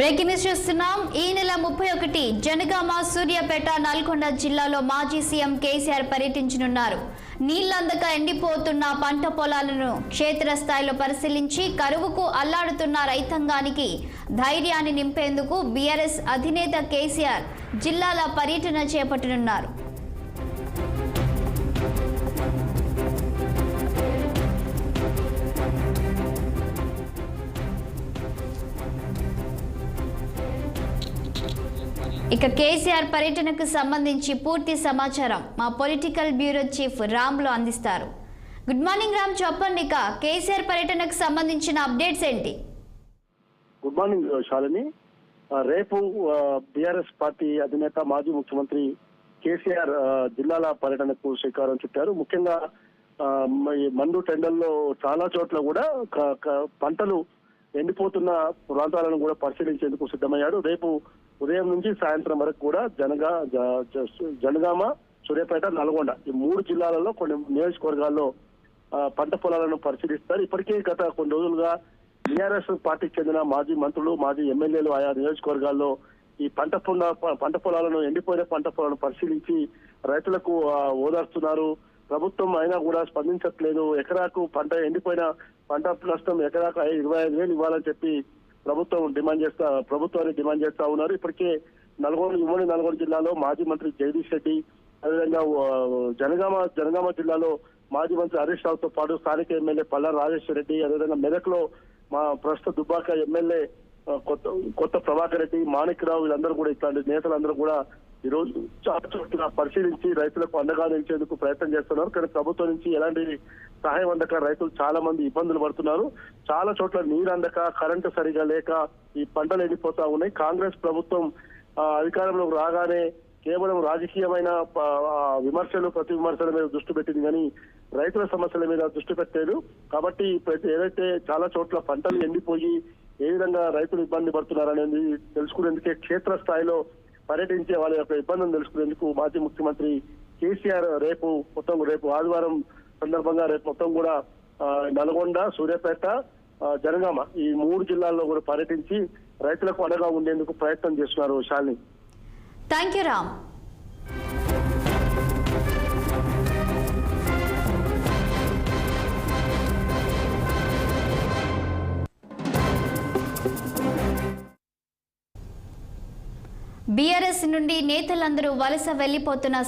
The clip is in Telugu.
బ్రేకింగ్ న్యూస్ చూస్తున్నాం. ఈ నెల ముప్పై ఒకటి జనగామ సూర్యాపేట నల్గొండ జిల్లాలో మాజీ సీఎం కేసీఆర్ పర్యటించనున్నారు. నీళ్ళందక ఎండిపోతున్న పంట పొలాలను క్షేత్రస్థాయిలో పరిశీలించి కరువుకు అల్లాడుతున్న రైతాంగానికి ధైర్యాన్ని నింపేందుకు బీఆర్ఎస్ అధినేత కేసీఆర్ జిల్లాల పర్యటన చేపట్టనున్నారు. ఇక కేసీఆర్ పర్యటనకు సంబంధించి పూర్తి సమాచారం మా పొలిటికల్ బ్యూరో చీఫ్ రామ్లో అందిస్తారు. గుడ్ మార్నింగ్ రామ్ చెప్పండి ఇక కేసీఆర్ పర్యటనకు సంబంధించిన అప్డేట్స్ ఏంటి? Good morning Shalini. రేపు బీఆర్ఎస్ పార్టీ అధినేత మాజీ ముఖ్యమంత్రి కేసీఆర్ జిల్లాల పర్యటనకు శ్రీకారం చుట్టారు. ముఖ్యంగా ఈ మండు టెండల్లో చాలా చోట్ల కూడా పంటలు ఎండిపోతున్న ప్రాంతాలను కూడా పరిశీలించేందుకు సిద్ధమయ్యాడు రేపు ఉదయం నుంచి సాయంత్రం వరకు కూడా జనగా జనగామ సూర్యాపేట నల్గొండ ఈ మూడు జిల్లాలలో కొన్ని నియోజకవర్గాల్లో పంట పొలాలను పరిశీలిస్తారు. ఇప్పటికే గత కొన్ని రోజులుగా టీఆర్ఎస్ పార్టీకి చెందిన మాజీ మంత్రులు మాజీ ఎమ్మెల్యేలు ఆయా నియోజకవర్గాల్లో ఈ పంట పొల పంట పొలాలను ఎండిపోయిన పంట పొలాలను పరిశీలించి రైతులకు ఆ, ఓదార్స్తున్నారు. ప్రభుత్వం అయినా కూడా స్పందించట్లేదు. ఎకరాకు పంట ఎండిపోయిన పంట నష్టం ఎకరాకు ఇరవై ఐదు వేలు ఇవ్వాలని చెప్పి ప్రభుత్వం డిమాండ్ చేస్తా ప్రభుత్వాన్ని డిమాండ్ చేస్తా ఉన్నారు. ఇప్పటికే నల్గొండ ఉమ్మడి నల్గొండ జిల్లాలో మాజీ మంత్రి జగదీష్ రెడ్డి అదేవిధంగా జనగామ జనగామ జిల్లాలో మాజీ మంత్రి హరీష్ రావుతో పాటు స్థానిక ఎమ్మెల్యే పల్లా రాజేశ్వర రెడ్డి అదేవిధంగా మెదక్లో మా ప్రస్తుత దుబ్బాక ఎమ్మెల్యే కొత్త కొత్త ప్రభాకర్ రెడ్డి మాణిక్ రావు వీళ్ళందరూ కూడా ఇట్లాంటి నేతలందరూ కూడా ఈ రోజు చాలా చోట్ల పరిశీలించి రైతులకు అండగా నిలిచేందుకు ప్రయత్నం చేస్తున్నారు. కానీ ప్రభుత్వం నుంచి ఎలాంటి సహాయం అందక రైతులు చాలా మంది ఇబ్బందులు పడుతున్నారు. చాలా చోట్ల నీరు అందక కరెంటు సరిగా లేక ఈ పంటలు ఎండిపోతా ఉన్నాయి. కాంగ్రెస్ ప్రభుత్వం అధికారంలోకి రాగానే కేవలం రాజకీయమైన విమర్శలు ప్రతి విమర్శల మీద దృష్టి పెట్టింది. కానీ రైతుల సమస్యల మీద దృష్టి పెట్టలేదు. కాబట్టి ఏదైతే చాలా చోట్ల పంటలు ఎండిపోయి ఏ విధంగా రైతులు ఇబ్బంది పడుతున్నారనేది తెలుసుకునేందుకే క్షేత్ర స్థాయిలో పర్యటించే వాళ్ళ యొక్క ఇబ్బందులు తెలుసుకునేందుకు మాజీ ముఖ్యమంత్రి కేసీఆర్ రేపు మొత్తం రేపు ఆదివారం సందర్భంగా రేపు మొత్తం కూడా నల్గొండ సూర్యాపేట జనగామ ఈ మూడు జిల్లాల్లో కూడా పర్యటించి రైతులకు అండగా ఉండేందుకు ప్రయత్నం చేస్తున్నారు Shalini. Thank you Ram. BRS నుండి నేతలందరూ వలస వెళ్ళిపోతున్న